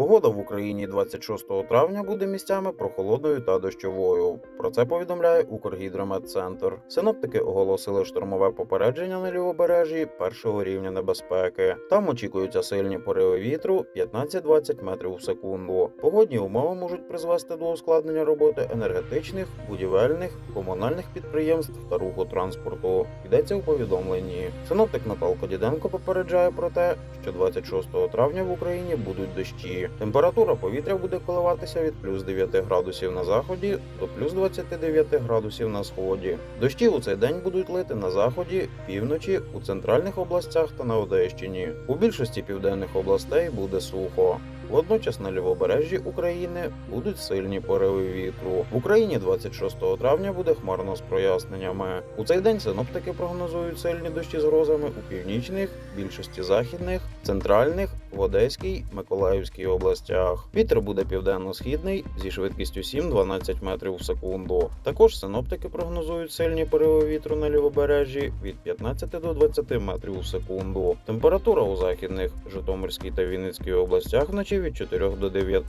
Погода в Україні 26 травня буде місцями прохолодною та дощовою. Про це повідомляє Укргідрометцентр. Синоптики оголосили штормове попередження на лівобережжі першого рівня небезпеки. Там очікуються сильні пориви вітру 15-20 метрів в секунду. Погодні умови можуть призвести до ускладнення роботи енергетичних, будівельних, комунальних підприємств та руху транспорту. Йдеться у повідомленні. Синоптик Наталка Діденко попереджає про те, що 26 травня в Україні будуть дощі. Температура повітря буде коливатися від плюс 9 градусів на заході до плюс 29 градусів на сході. Дощі у цей день будуть лити на заході, півночі, у центральних областях та на Одещині. У більшості південних областей буде сухо. Водночас на лівобережжі України будуть сильні пориви вітру. В Україні 26 травня буде хмарно з проясненнями. У цей день синоптики прогнозують сильні дощі з грозами у північних, більшості західних, центральних, в Одеській, Миколаївській областях. Вітер буде південно-східний зі швидкістю 7-12 метрів в секунду. Також синоптики прогнозують сильні пориви вітру на лівобережжі від 15 до 20 метрів в секунду. Температура у західних, Житомирській та Вінницькій областях вночі від 4 до 9,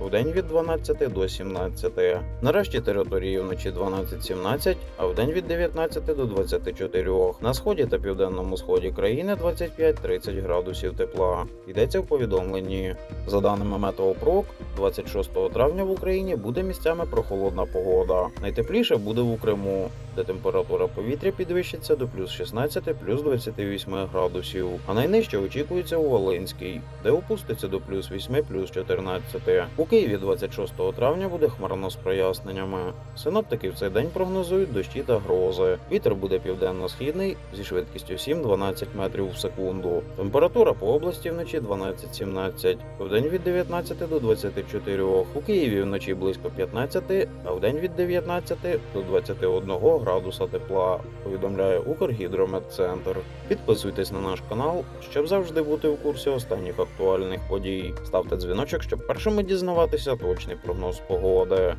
вдень від 12 до 17. Нарешті території вночі 12-17, а вдень від 19 до 24. На сході та південному сході країни 25-30 градусів тепла. Йдеться в повідомленні. За даними Метеопрок, 26 травня в Україні буде місцями прохолодна погода. Найтепліше буде в Криму, де температура повітря підвищиться до плюс 16 плюс 28 градусів, а найнижче очікується у Волинській, де опуститься до плюс 8 плюс 14. У Києві 26 травня буде хмарно з проясненнями. Синоптики в цей день прогнозують дощі та грози. Вітер буде південно-східний зі швидкістю 7-12 метрів в секунду. Температура по області вночі 12-17, вдень від 19 до 24. У Києві вночі близько 15, а вдень від 19 до 21 градуса тепла. Повідомляє Укргідрометцентр. Підписуйтесь на наш канал, щоб завжди бути в курсі останніх актуальних подій. Ставте дзвіночок, щоб першими дізнаватися точний прогноз погоди.